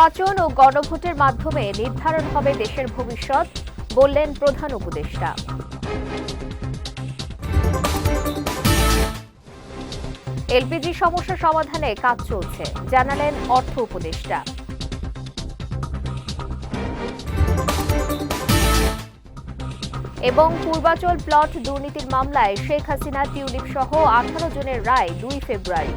নির্বাচন ও গণভোটের মাধ্যমে নির্ধারণ হবে দেশের ভবিষ্যৎ, বললেন প্রধান উপদেষ্টা। এলপিজি সমস্যা সমাধানে কাজ চলছে, জানালেন অর্থ উপদেষ্টা। এবং পূর্বাচল প্লট দুর্নীতির মামলায় শেখ হাসিনা, টিউলিপ সহ আঠারো জনের রায় দুই ফেব্রুয়ারি।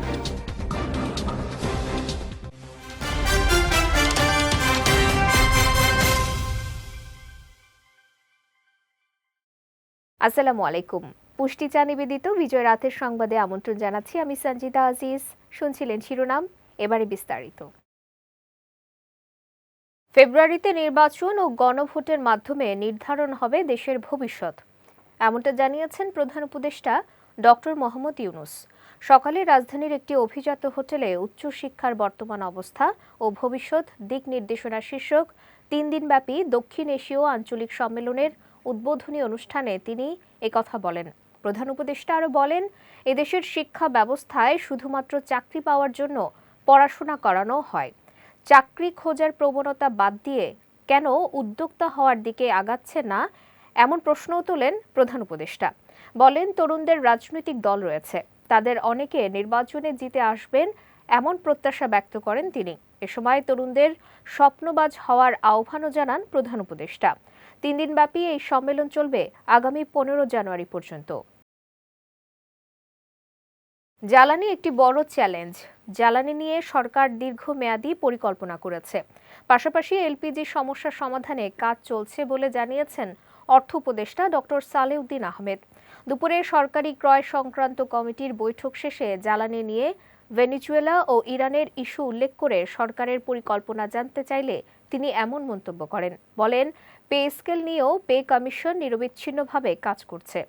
আসসালামু আলাইকুম। পুষ্টি চা নিবেদিত বিজয় রাতের সংবাদে আমন্ত্রণ জানাচ্ছি আমি সঞ্জিতা আজিজ। শুনছিলেন শিরোনাম, এবারে বিস্তারিত। ফেব্রুয়ারিতে নির্বাচন ও গণভোটের মাধ্যমে নির্ধারণ হবে দেশের ভবিষ্যৎ। এমনটা জানিয়েছেন প্রধান উপদেষ্টা ডক্টর মোহাম্মদ ইউনুস। সকালে রাজধানীর একটি অভিজাত হোটেলে উচ্চশিক্ষার বর্তমান অবস্থা ও ভবিষ্যৎ দিক নির্দেশনা শীর্ষক তিন দিনব্যাপী দক্ষিণ এশীয় আঞ্চলিক সম্মেলনের উদ্বোধনী অনুষ্ঠানে তিনি একথা বলেন। প্রধান উপদেষ্টা আরও বলেন, এদেশের শিক্ষা ব্যবস্থায় শুধুমাত্র চাকরি পাওয়ার জন্য পড়াশোনা করানো হয়। চাকরি খোঁজার প্রবণতা বাদ দিয়ে কেন উদ্যোক্তা হওয়ার দিকে আগাচ্ছে না, এমন প্রশ্নও তোলেন প্রধান উপদেষ্টা। বলেন, তরুণদের রাজনৈতিক দল রয়েছে। তাদের অনেকে নির্বাচনে জিতে আসবেন এমন প্রত্যাশা ব্যক্ত করেন তিনি। এ সময় তরুণদের স্বপ্নবাজ হওয়ার আহ্বানও জানান প্রধান উপদেষ্টা। তিন দিনব্যাপী এই সম্মেলন চলবে আগামী পনেরো জানুয়ারি পর্যন্ত। জ্বালানি একটি বড় চ্যালেঞ্জ। জ্বালানি নিয়ে সরকার দীর্ঘমেয়াদী পরিকল্পনা করেছে। পাশাপাশি এলপিজি সমস্যা সমাধানে কাজ চলছে বলে জানিয়েছেন অর্থ উপদেষ্টা ডক্টর সালেউদ্দিন আহমেদ। দুপুরে সরকারি ক্রয় সংক্রান্ত কমিটির বৈঠক শেষে জ্বালানি নিয়ে ভেনিজুয়েলা ও ইরানের ইস্যু উল্লেখ করে সরকারের পরিকল্পনা জানতে চাইলে তিনি এমন মন্তব্য করেন। বলেন পে স্কেল নিয়েও পে কমিশন নিরবিচ্ছিন্নভাবে কাজ করছে।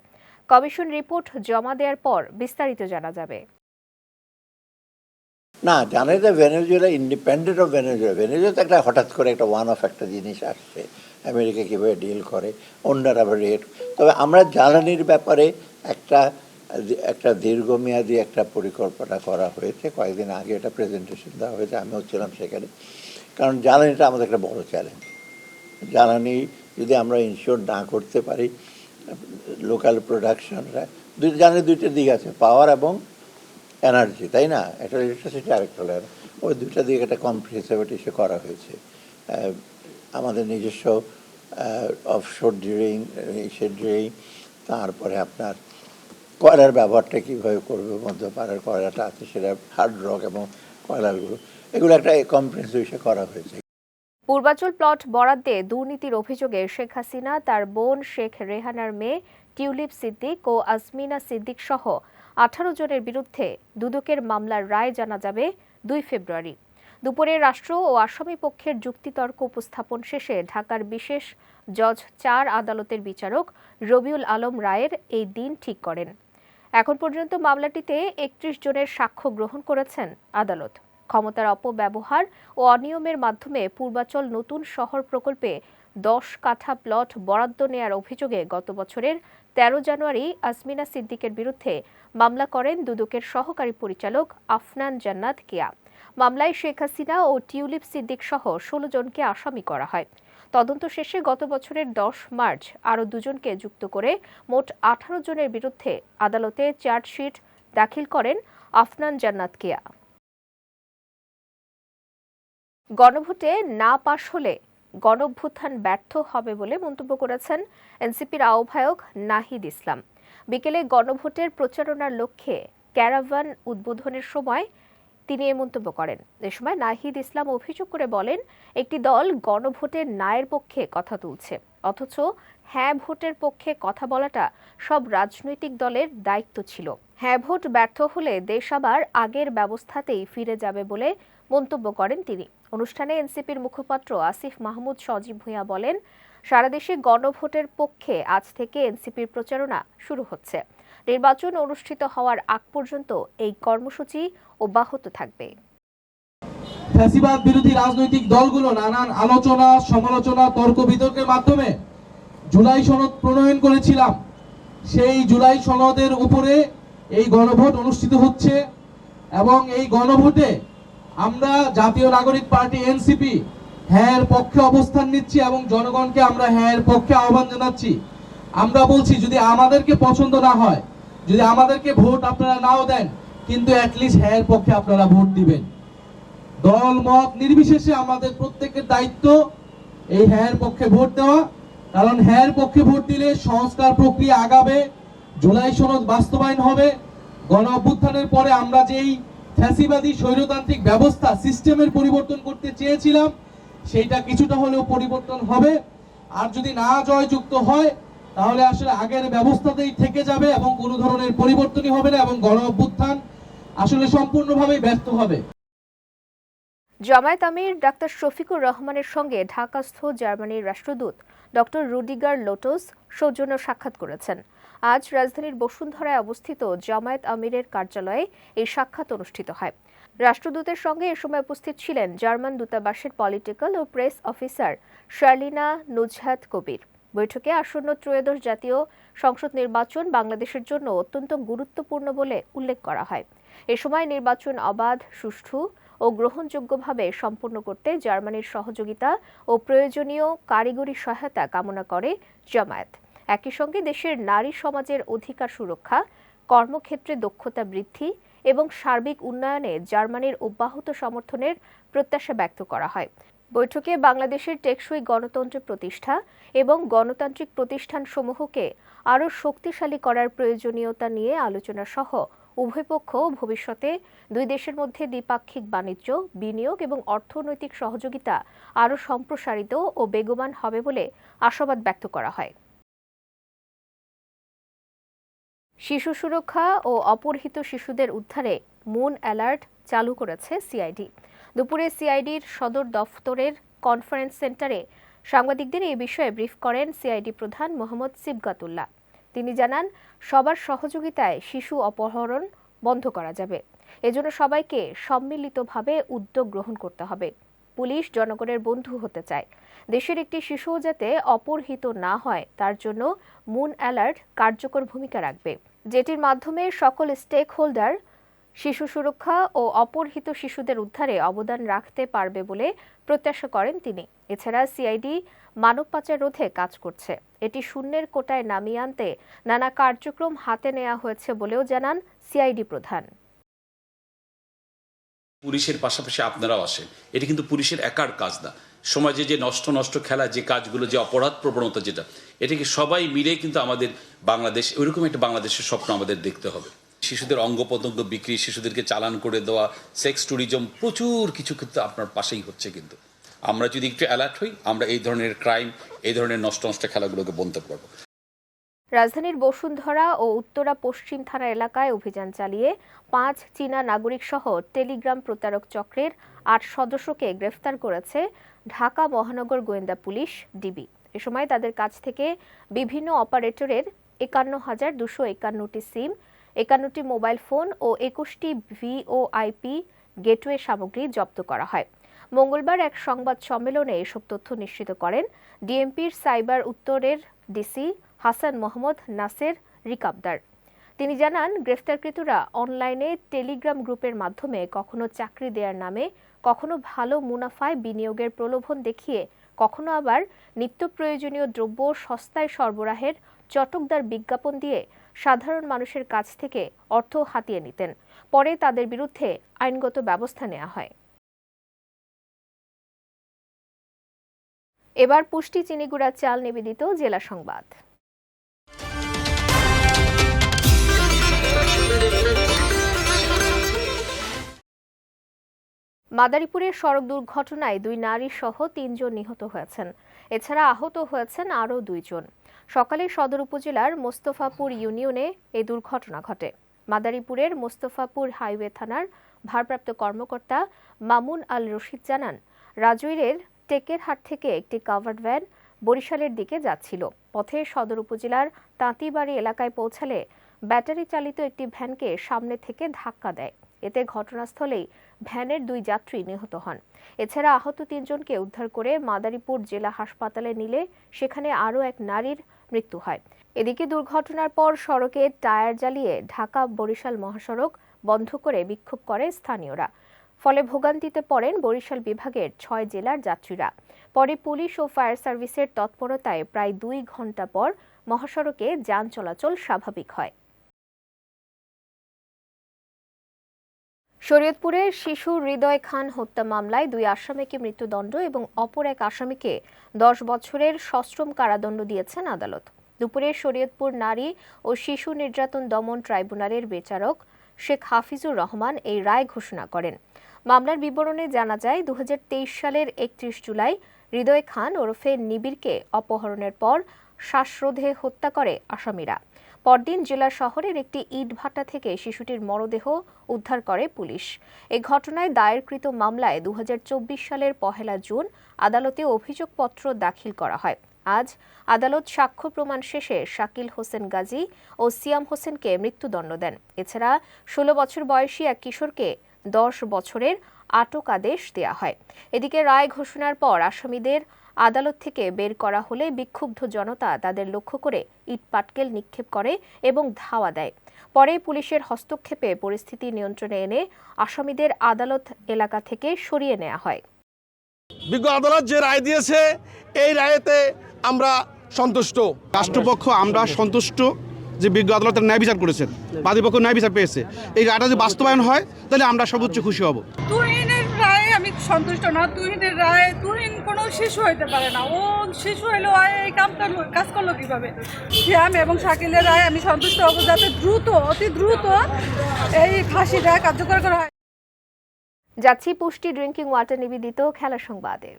কমিশন রিপোর্ট জমা দেওয়ার পর বিস্তারিত জানা যাবে। না জানে যে Venezuela independent of Venezuela. Venezuela একটা হঠাৎ করে একটা ওয়ান অফ একটা জিনিস আসছে। আমেরিকা কীভাবে ডিল করে, অন্যরা রেট তবে আমরা জ্বালানির ব্যাপারে একটা একটা দীর্ঘমেয়াদী একটা পরিকল্পনা করা হয়েছে। কয়েকদিন আগে এটা প্রেজেন্টেশন দেওয়া হয়েছে, আমিও ছিলাম সেখানে। কারণ জ্বালানিটা আমাদের একটা বড় চ্যালেঞ্জ জ্বালানি যদি আমরা ইনশিওর না করতে পারি লোকাল প্রোডাকশনরা দুই জ্বালানি দুইটা দিক আছে পাওয়ার এবং এনার্জি তাই না? একটা ইলেকট্রিসিটি আরেকটা হলো ওই দুইটা দিকে একটা কম্প্রিহেন্সিভ ইস্যু করা হয়েছে। আমাদের নিজস্ব অফশোর ড্রিলিং ইসের ড্রিলিং তারপরে আপনার কয়লার ব্যবহারটা কীভাবে করবে, মধ্যপাড়ার কয়লাটা আছে, সেটা হার্ড রক এবং কয়লাগুলো, এগুলো একটা কম্প্রিহেন্সিভ করা হয়েছে। পূর্বাচল প্লট বরাদ্দে দুর্নীতির অভিযোগে শেখ হাসিনা, তার বোন শেখ রেহানার মেয়ে টিউলিপ সিদ্দিক ও আসমিনা সিদ্দিক সহ আঠারো জনের বিরুদ্ধে দুদকের মামলার রায় জানা যাবে দুই ফেব্রুয়ারি। দুপুরে রাষ্ট্র ও আসামি পক্ষের যুক্তিতর্ক উপস্থাপন শেষে ঢাকার বিশেষ জজ চার আদালতের বিচারক রবিউল আলম রায়ের এই দিন ঠিক করেন। এখন পর্যন্ত মামলাটিতে একত্রিশ জনের সাক্ষ্য গ্রহণ করেছেন আদালত। ক্ষমতার অপব্যবহার ও অনিয়মের মাধ্যমে পূর্বাচল নতুন শহর প্রকল্পে দশ কাঠা প্লট বরাদ্দ নেয়ার অভিযোগে গত বছরের তেরো জানুয়ারি আসমিনা সিদ্দিকের বিরুদ্ধে মামলা করেন দুদকের সহকারী পরিচালক আফনান জান্নাত কেয়া। মামলায় শেখ হাসিনা ও টিউলিপ সিদ্দিক সহ ষোলো জনকে আসামি করা হয়। তদন্ত শেষে গত বছরের দশ মার্চ আরও দুজনকে যুক্ত করে মোট আঠারো জনের বিরুদ্ধে আদালতে চার্জশিট দাখিল করেন আফনান জান্নাত কেয়া। গণভোটে না পাশ হলে গণভ্যুত্থান ব্যর্থ হবে বলে মন্তব্য করেছেন এনসিপির আহ্বায়ক নাহিদ ইসলাম। বিকেলে গণভোটের প্রচারণার লক্ষ্যে ক্যারাভান উদ্বোধনের সময় তিনি এ মন্তব্য করেন। এ সময় নাহিদ ইসলাম অভিযোগ করে বলেন, একটি দল গণভোটের নায়ের পক্ষে কথা তুলছে, অথচ হ্যাঁ ভোটের পক্ষে কথা বলাটা সব রাজনৈতিক দলের দায়িত্ব ছিল। হ্যাঁ ভোট ব্যর্থ হলে দেশ আবার আগের ব্যবস্থাতেই ফিরে যাবে বলে মন্তব্য করেন তিনি। অনুষ্ঠানে এনসিপির মুখপাত্র আসিফ মাহমুদ সজীব ভূঁইয়া বলেন, সারা দেশে গণভোটের পক্ষে আজ থেকে এনসিপির প্রচারণা শুরু হচ্ছে। নির্বাচন অনুষ্ঠিত হওয়ার আগ পর্যন্ত এই কর্মসূচি অব্যাহত থাকবে। ফ্যাসিবাদ বিরোধী রাজনৈতিক দলগুলো নানান আলোচনা, সমালোচনা, তর্ক বিতর্কের মাধ্যমে জুলাই সনদ প্রণয়ন করেছিলাম। সেই জুলাই সনদের উপরে এই গণভোট অনুষ্ঠিত হচ্ছে এবং এই গণভোটে আমরা জাতীয় নাগরিক পার্টি এনসিপি হ্যাঁ পক্ষে অবস্থান নিচ্ছি এবং জনগণকে আমরা হ্যাঁ পক্ষে আহ্বান জানাচ্ছি। আমরা বলছি, যদি আমাদেরকে পছন্দ না হয়, যদি আমাদেরকে ভোট আপনারা নাও দেন, কিন্তু অ্যাটলিস্ট হ্যাঁ পক্ষে আপনারা ভোট দিবেন। দল, মত নির্বিশেষে আমাদের প্রত্যেকের দায়িত্ব এই হ্যাঁ পক্ষে ভোট দেওয়া। কারণ হ্যাঁ পক্ষে ভোট দিলে সংস্কার প্রক্রিয়া আগাবে, জুলাই সনদ বাস্তবায়ন হবে। গণ অভ্যুত্থানের পরে আমরা যেই ফ্যাসিবাদী স্বৈরতান্ত্রিক ব্যবস্থা সিস্টেমের পরিবর্তন করতে চেয়েছিলাম, সেইটা কিছুটা হলেও পরিবর্তন হবে। আর যদি না জয়যুক্ত হয়, তাহলে আসলে আগের ব্যবস্থাতেই থেকে যাবে এবং কোনো ধরনের পরিবর্তনই হবে না এবং গণ অভ্যুত্থান আসলে সম্পূর্ণভাবেই ব্যর্থ হবে। জামায়াত আমির ডাক্তার শফিকুর রহমানের সঙ্গে ঢাকাস্থ জার্মানির রাষ্ট্রদূত ডক্টর রুডিগার লোটোস সৌজন্য সাক্ষাৎ করেছেন। আজ রাজধানীর বসুন্ধরায় অবস্থিত জামায়াত আমিরের কার্যালয়ে এই সাক্ষাৎ অনুষ্ঠিত হয়। রাষ্ট্রদূতের সঙ্গে এ সময় উপস্থিত ছিলেন জার্মান দূতাবাসের পলিটিক্যাল ও প্রেস অফিসার শার্লিনা নুজহাত কবির। বৈঠকে আসন্ন ত্রয়োদশ জাতীয় সংসদ নির্বাচন বাংলাদেশের জন্য অত্যন্ত গুরুত্বপূর্ণ বলে উল্লেখ করা হয়। এ সময় নির্বাচন অবাধ, সুষ্ঠু ও গ্রহণযোগ্যভাবে সম্পন্ন করতে জার্মানির সহযোগিতা ও প্রয়োজনীয় কারিগরি সহায়তা কামনা করে জামায়াত। একই সঙ্গে দেশের নারী সমাজের অধিকার সুরক্ষা, কর্মক্ষেত্রে দক্ষতা বৃদ্ধি এবং সার্বিক উন্নয়নে জার্মানির অব্যাহত সমর্থনের প্রত্যাশা ব্যক্ত করা হয়। বৈঠকে বাংলাদেশের টেকসই গণতন্ত্র প্রতিষ্ঠা এবং গণতান্ত্রিক প্রতিষ্ঠানসমূহকে আরও শক্তিশালী করার প্রয়োজনীয়তা নিয়ে আলোচনা সহ উভয় পক্ষ ভবিষ্যতে দুই দেশের মধ্যে দ্বিপাক্ষিক বাণিজ্য, বিনিয়োগ এবং অর্থনৈতিক সহযোগিতা আরও সম্প্রসারিত ও বেগবান হবে বলে আশাবাদ ব্যক্ত করা হয়। শিশু সুরক্ষা ও অপহৃত শিশুদের উদ্ধারে মুন অ্যালার্ট চালু করেছে সিআইডি। দুপুরে সিআইডির সদর দফতরের কনফারেন্স সেন্টারে সাংবাদিকদের এই বিষয়ে ব্রিফ করেন সিআইডি প্রধান মোহাম্মদ সিবগাতুল্লাহ। তিনি জানান, সবার সহযোগিতায় শিশু অপহরণ বন্ধ করা যাবে। এজন্য সবাইকে সম্মিলিতভাবে উদ্যোগ গ্রহণ করতে হবে। পুলিশ জনগণের বন্ধু হতে চায়। দেশের একটি শিশুও যাতে অপরহিত না হয়, তার জন্য মুন অ্যালার্ট কার্যকর ভূমিকা রাখবে। যেটির মাধ্যমে সকল স্টেক হোল্ডার শিশু সুরক্ষা ও অপরহিত শিশুদের উদ্ধারে অবদান রাখতে পারবে বলে প্রত্যাশা করেন তিনি। এছাড়া সিআইডি মানব পাচার রোধে কাজ করছে। এটি শূন্যের কোটায় নামিয়ে আনতে নানা কার্যক্রম হাতে নেওয়া হয়েছে বলেও জানান সিআইডি প্রধান। পুলিশের পাশাপাশি আপনারাও আসেন। এটি কিন্তু পুলিশের একার কাজ না। সমাজে যে নষ্ট নষ্ট খেলা, যে কাজগুলো, যে অপরাধ প্রবণতা যেটা, এটাকে সবাই মিলে কিন্তু আমাদের বাংলাদেশ ওইরকম একটা বাংলাদেশের স্বপ্ন আমাদের দেখতে হবে। শিশুদের অঙ্গ প্রত্যঙ্গ বিক্রি, শিশুদেরকে চালান করে দেওয়া, সেক্স ট্যুরিজম, প্রচুর কিছু কিন্তু আপনার পাশেই হচ্ছে কিন্তু। আমরা যদি একটু অ্যালার্ট হই, আমরা এই ধরনের ক্রাইম, এই ধরনের নষ্ট নষ্ট খেলাগুলোকে বলতে পারব রাজধানীর বসুন্ধরা ও উত্তরা পশ্চিম থানা এলাকায় অভিযান চালিয়ে পাঁচ চীনা নাগরিক সহ টেলিগ্রাম প্রতারক চক্রের আট সদস্যকে গ্রেফতার করেছে ঢাকা মহানগর গোয়েন্দা পুলিশ, ডিবি। এ সময় তাদের কাছ থেকে বিভিন্ন অপারেটরের একান্ন হাজার দুশো একান্নটি সিম, একান্নটি মোবাইল ফোন ও একুশটি ভিওআইপি গেটওয়ে সামগ্রী জব্দ করা হয়। মঙ্গলবার এক সংবাদ সম্মেলনে এসব তথ্য নিশ্চিত করেন ডিএমপির সাইবার উত্তরের ডিসি হাসান মোহাম্মদ নাসের রিকাবদার। তিনি জানান, গ্রেফতারকৃতরা অনলাইনে টেলিগ্রাম গ্রুপের মাধ্যমে কখনো চাকরি দেওয়ার নামে, কখনো ভালো মুনাফায় বিনিয়োগের প্রলোভন দেখিয়ে, কখনো আবার নিত্য প্রয়োজনীয় দ্রব্য সস্তায় সরবরাহের চটকদার বিজ্ঞাপন দিয়ে সাধারণ মানুষের কাছ থেকে অর্থ হাতিয়ে নিতেন। পরে তাদের বিরুদ্ধে আইনগত ব্যবস্থা নেওয়া হয়। এবার পুষ্টি, চিনিগুড়া চাল নিবেদিত জেলা সংবাদ। মাদারীপুরের সড়ক দুর্ঘটনায় দুই নারী সহ তিনজন নিহত হয়েছেন। এছাড়া আহত হয়েছেন আরও দুইজন। সকালে সদর উপজেলার মোস্তফাপুর ইউনিয়নে এই দুর্ঘটনা ঘটে। মাদারীপুরের মোস্তফাপুর হাইওয়ে থানার ভারপ্রাপ্ত কর্মকর্তা মামুন আল রশিদ জানান, রাজৈরের টেকেরহাট থেকে একটি কাভার্ড ভ্যান বরিশালের দিকে যাচ্ছিল। পথে সদর উপজেলার তাঁতিবাড়ি এলাকায় পৌঁছালে ব্যাটারি চালিত একটি ভ্যানকে সামনে থেকে ধাক্কা দেয়। এতে ঘটনাস্থলেই ভ্যানের দুই যাত্রী নিহত হন। এছাড়া আহত তিনজনকে উদ্ধার করে মাদারীপুর জেলা হাসপাতালে নিলে সেখানে আরও এক নারীর মৃত্যু হয়। এদিকে দুর্ঘটনার পর সড়কে টায়ার জ্বালিয়ে ঢাকা বরিশাল মহাসড়ক বন্ধ করে বিক্ষোভ করে স্থানীয়রা। ফলে ভোগান্তিতে পড়েন বরিশাল বিভাগের ছয় জেলার যাত্রীরা। পরে পুলিশ ও ফায়ার সার্ভিসের তৎপরতায় প্রায় দুই ঘণ্টা পর মহাসড়কে যান চলাচল স্বাভাবিক হয়। শরীয়তপুরে শিশু হৃদয় খান হত্যা মামলায় দুই আসামিকে মৃত্যুদণ্ড এবং অপর এক আসামিকে দশ বছরের সশ্রম কারাদণ্ড দিয়েছেন আদালত। দুপুরে শরীয়তপুর নারী ও শিশু নির্যাতন দমন ট্রাইব্যুনালের বিচারক শেখ হাফিজুর রহমান এই রায় ঘোষণা করেন। মামলার বিবরণে জানা যায় দু হাজার তেইশ সালের একত্রিশ জুলাই হৃদয় খান ওরফে নিবিড়কে অপহরণের পর শ্বাসরোধে হত্যা করে আসামিরা। পরদিন জেলা শহরের একটি ইটভাটা থেকে শিশুটির মরদেহ উদ্ধার করে পুলিশ। এ ঘটনায় দায়েরকৃত মামলায় দু সালের পহেলা জুন আদালতে অভিযোগপত্র দাখিল করা হয়। আজ আদালত সাক্ষ্য প্রমাণ শেষে শাকিল হোসেন গাজী ও সিয়াম হোসেনকে মৃত্যুদণ্ড দেন। এছাড়া ষোলো বছর বয়সী এক কিশোরকে দশ বছরের আটক আদেশ দেয়া হয়। এদিকে রায় ঘোষণার পর আসামিদের আদালত থেকে বের করা হলে বিক্ষুব্ধ জনতা তাদের লক্ষ্য করে ইটপাটকেল নিক্ষেপ করে এবং ধাওয়া দেয়। পরে পুলিশের হস্তক্ষেপে পরিস্থিতি নিয়ন্ত্রণে এনে আসামিদের আদালত এলাকা থেকে সরিয়ে নেওয়া হয়। বিজ্ঞ আদালত যে রায় দিয়েছে এই রায়েতে আমরা সন্তুষ্ট। রাষ্ট্রপক্ষ আমরা সন্তুষ্ট যে বিজ্ঞ আদালতের ন্যায় বিচার করেছেন বাদীপক্ষ ন্যায় বিচার পেয়েছে। এই রায়টা যদি বাস্তবায়ন হয় তাহলে আমরা সর্বোচ্চ খুশি হব। আমি সন্তুষ্ট না, তুহিনের রায়, তুহিন কোনো শিশু হইতে পারে না। ও শিশু হইল এই কামটা কাজ করল কীভাবে? শ্যাম এবং শাকিলের রায়, আমি সন্তুষ্ট হব যাতে দ্রুত, অতি দ্রুত এই ফাঁসি রায় কার্যকর করা হয়। যাচ্ছি পুষ্টি ড্রিঙ্কিং ওয়াটার নিবেদিত খেলা সংবাদে।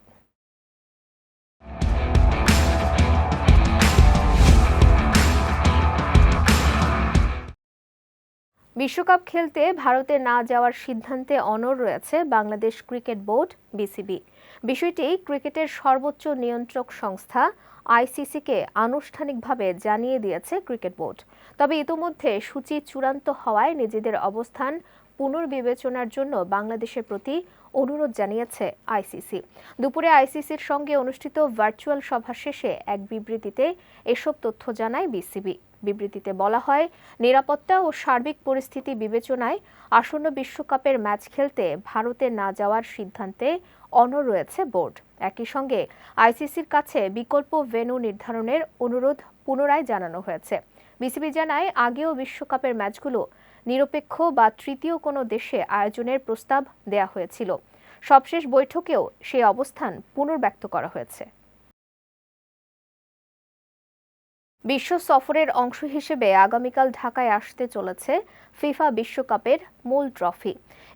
বিশ্বকাপ খেলতে ভারতে না যাওয়ার সিদ্ধান্তে অনড় রয়েছে বাংলাদেশ ক্রিকেট বোর্ড, বিসিবি। বিষয়টি ক্রিকেটের সর্বোচ্চ নিয়ন্ত্রক সংস্থা, আইসিসিকে আনুষ্ঠানিকভাবে জানিয়ে দিয়েছে ক্রিকেট বোর্ড। তবে ইতোমধ্যে সূচি চূড়ান্ত হওয়ায় নিজেদের অবস্থান পুনর্বিবেচনার জন্য বাংলাদেশের প্রতি অনুরোধ জানিয়েছে আইসিসি। দুপুরে আইসিসির সঙ্গে অনুষ্ঠিত ভার্চুয়াল সভা শেষে এক বিবৃতিতে এসব তথ্য জানায় বিসিবি। বিবৃতিতে বলা হয়, নিরাপত্তা ও সার্বিক পরিস্থিতি বিবেচনায় আসন্ন বিশ্বকাপের ম্যাচ খেলতে ভারতে না যাওয়ার সিদ্ধান্তে অনড় রয়েছে বোর্ড। একই সঙ্গে আইসিসির কাছে বিকল্প ভেন্যু নির্ধারণের অনুরোধ পুনরায় জানানো হয়েছে। বিসিবি জানায়, আগেও বিশ্বকাপের ম্যাচগুলো নিরপেক্ষ বা তৃতীয় কোনো দেশে আয়োজনের প্রস্তাব দেয়া হয়েছিল। সবশেষ বৈঠকেও সেই অবস্থান পুনর্ব্যক্ত করা হয়েছে। বিশ্ব সফরের অংশ হিসেবে আগামীকাল ঢাকায় আসতে চলেছে ফিফা বিশ্বকাপের মূল ট্রফি।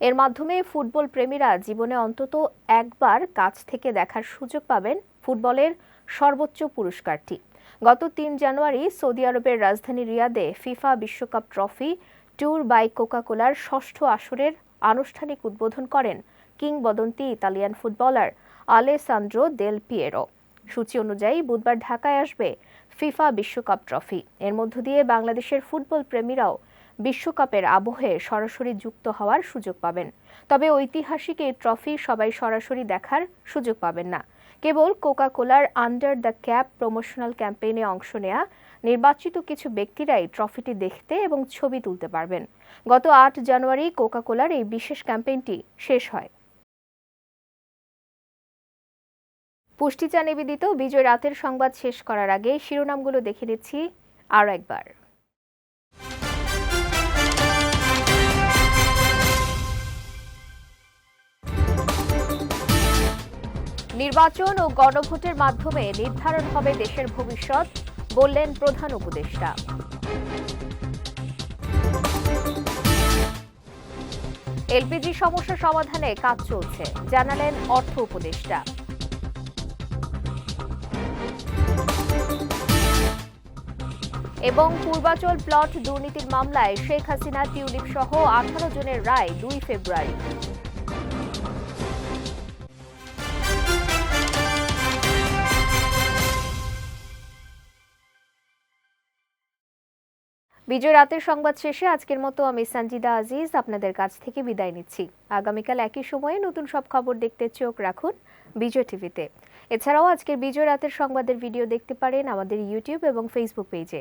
এর মাধ্যমে ফুটবল প্রেমীরা জীবনে অন্তত একবার কাছ থেকে দেখার সুযোগ পাবেন ফুটবলের সর্বোচ্চ পুরস্কারটি। গত তিন জানুয়ারি সৌদি আরবের রাজধানী রিয়াদে ফিফা বিশ্বকাপ ট্রফি ট্যুর বাই কোকাকোলার ষষ্ঠ আসরের আনুষ্ঠানিক উদ্বোধন করেন কিংবদন্তি Italian footballer Alessandro Del Piero. সূচি অনুযায়ী বুধবার ঢাকায় আসবে ফিফা বিশ্বকাপ ট্রফি। এর মধ্য দিয়ে বাংলাদেশের ফুটবল প্রেমীরাও বিশ্বকাপের আবহে সরাসরি যুক্ত হওয়ার সুযোগ পাবেন। তবে ঐতিহাসিক এই ট্রফি সবাই সরাসরি দেখার সুযোগ পাবেন না। কেবল কোকা কোলার আন্ডার দ্য ক্যাপ প্রমোশনাল ক্যাম্পেইনে অংশ নেয়া নির্বাচিত কিছু ব্যক্তিরাই ট্রফিটি দেখতে এবং ছবি তুলতে পারবেন। গত আট জানুয়ারি কোকা কোলার এই বিশেষ ক্যাম্পেইনটি শেষ হয়। পুষ্টিচা নিবেদিত, বিজয় রাতের সংবাদ শেষ করার আগে শিরোনামগুলো দেখে নিচ্ছি আরও একবার। নির্বাচন ও গণভোটের মাধ্যমে নির্ধারণ হবে দেশের ভবিষ্যৎ, বললেন প্রধান উপদেষ্টা। এলপিজি সমস্যা সমাধানে কাজ চলছে, জানালেন অর্থ উপদেষ্টা। এবং পূর্বাচল প্লট দুর্নীতির মামলায় শেখ হাসিনা টিউলিপ সহ আঠারো জনের রায় দুই ফেব্রুয়ারি। বিজয় রাতের সংবাদ শেষে আজকের মতো আমি সঞ্জিদা আজিজ আপনাদের কাছ থেকে বিদায় নিচ্ছি। আগামীকাল একই সময়ে নতুন সব খবর দেখতে চোখ রাখুন বিজয় টিভিতে। এছাড়াও আজকের বিজয় রাতের সংবাদের ভিডিও দেখতে পারেন আমাদের ইউটিউব এবং ফেসবুক পেজে।